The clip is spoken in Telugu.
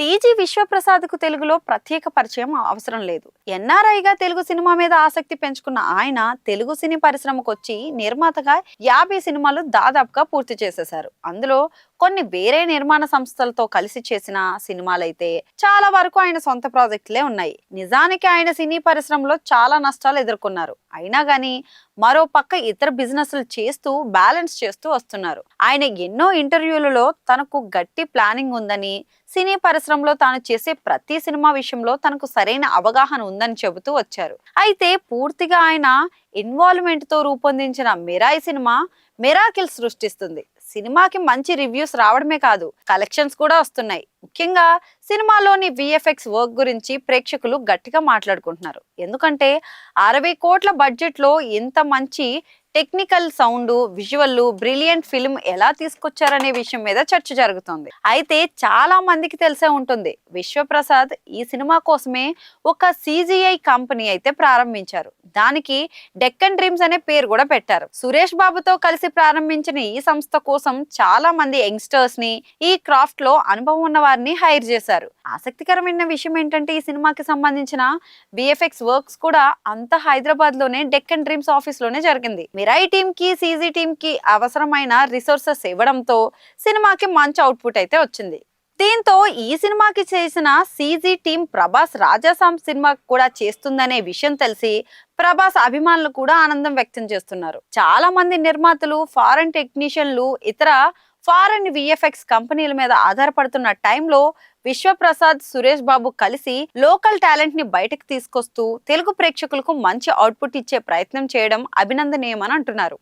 టీజీ విశ్వప్రసాద్కు తెలుగులో ప్రత్యేక పరిచయం అవసరం లేదు. ఎన్ఆర్ఐగా తెలుగు సినిమా మీద ఆసక్తి పెంచుకున్న ఆయన తెలుగు సినీ పరిశ్రమకు వచ్చి నిర్మాతగా యాభై సినిమాలు దాదాపుగా పూర్తి చేసేశారు. అందులో కొన్ని వేరే నిర్మాణ సంస్థలతో కలిసి చేసిన సినిమాలైతే చాలా వరకు ఆయన సొంత ప్రాజెక్టులే ఉన్నాయి. నిజానికి ఆయన సినీ పరిశ్రమలో చాలా నష్టాలు ఎదుర్కొన్నారు. అయినా గాని మరో పక్క ఇతర బిజినెస్లు చేస్తూ బ్యాలెన్స్ చేస్తూ వస్తున్నారు. ఆయన ఎన్నో ఇంటర్వ్యూలలో తనకు గట్టి ప్లానింగ్ ఉందని సినీ పరిశ్రమ పరిశ్రమలో తాను చేసే ప్రతి సినిమా విషయంలో తనకు సరైన అవగాహన ఉందని చెబుతూ వచ్చారు. అయితే పూర్తిగా ఆయన ఇన్వాల్వ్మెంట్తో రూపొందించిన మిరాయి సినిమా మిరాకిల్ సృష్టిస్తుంది. సినిమాకి మంచి రివ్యూస్ రావడమే కాదు కలెక్షన్స్ కూడా వస్తున్నాయి. ముఖ్యంగా సినిమాలోని విఎఫ్ఎక్స్ వర్క్ గురించి ప్రేక్షకులు గట్టిగా మాట్లాడుకుంటున్నారు. ఎందుకంటే అరవై కోట్ల బడ్జెట్లో ఇంత మంచి technical sound visual brilliant film ఎలా తీసుకొచ్చారనే విషయం మీద చర్చ జరుగుతుంది. అయితే చాలా మందికి తెలిసే ఉంటుంది. విశ్వప్రసాద్ ఈ సినిమా కోసమే ఒక సిజిఐ కంపెనీ అయితే ప్రారంభించారు. దానికి డెక్కన్ డ్రీమ్స్ అనే పేరు కూడా పెట్టారు. సురేష్ బాబుతో కలిసి ప్రారంభించిన ఈ సంస్థ కోసం చాలా మంది యంగ్స్టర్స్ని ఈ క్రాఫ్ట్లో అనుభవం ఉన్న వారిని హైర్ చేశారు. ఆసక్తికరమైన విషయం ఏంటంటే ఈ సినిమాకి సంబంధించిన విఎఫ్ఎక్స్ వర్క్స్ కూడా అంత హైదరాబాద్లోనే డెక్కన్ డ్రీమ్స్ ఆఫీస్లోనే జరిగింది. మిరాయి టీమ్కి సీజీ టీమ్కి అవసరమైన రిసోర్సెస్ ఇవ్వడంతో సినిమాకి మంచి అవుట్పుట్ అయితే వచ్చింది. దీంతో ఈ సినిమాకి చేసిన సీజీ టీం ప్రభాస్ రాజాసాం సినిమా కూడా చేస్తుందనే విషయం తెలిసి ప్రభాస్ అభిమానులు కూడా ఆనందం వ్యక్తం చేస్తున్నారు. చాలా మంది నిర్మాతలు ఫారెన్ టెక్నీషియన్లు ఇతర ఫారెన్ విఎఫ్ఎక్స్ కంపెనీల మీద ఆధారపడుతున్న టైంలో విశ్వప్రసాద్ సురేష్ బాబు కలిసి లోకల్ టాలెంట్ని బయటకు తీసుకొస్తూ తెలుగు ప్రేక్షకులకు మంచి అవుట్పుట్ ఇచ్చే ప్రయత్నం చేయడం అభినందనీయమని అంటున్నారు.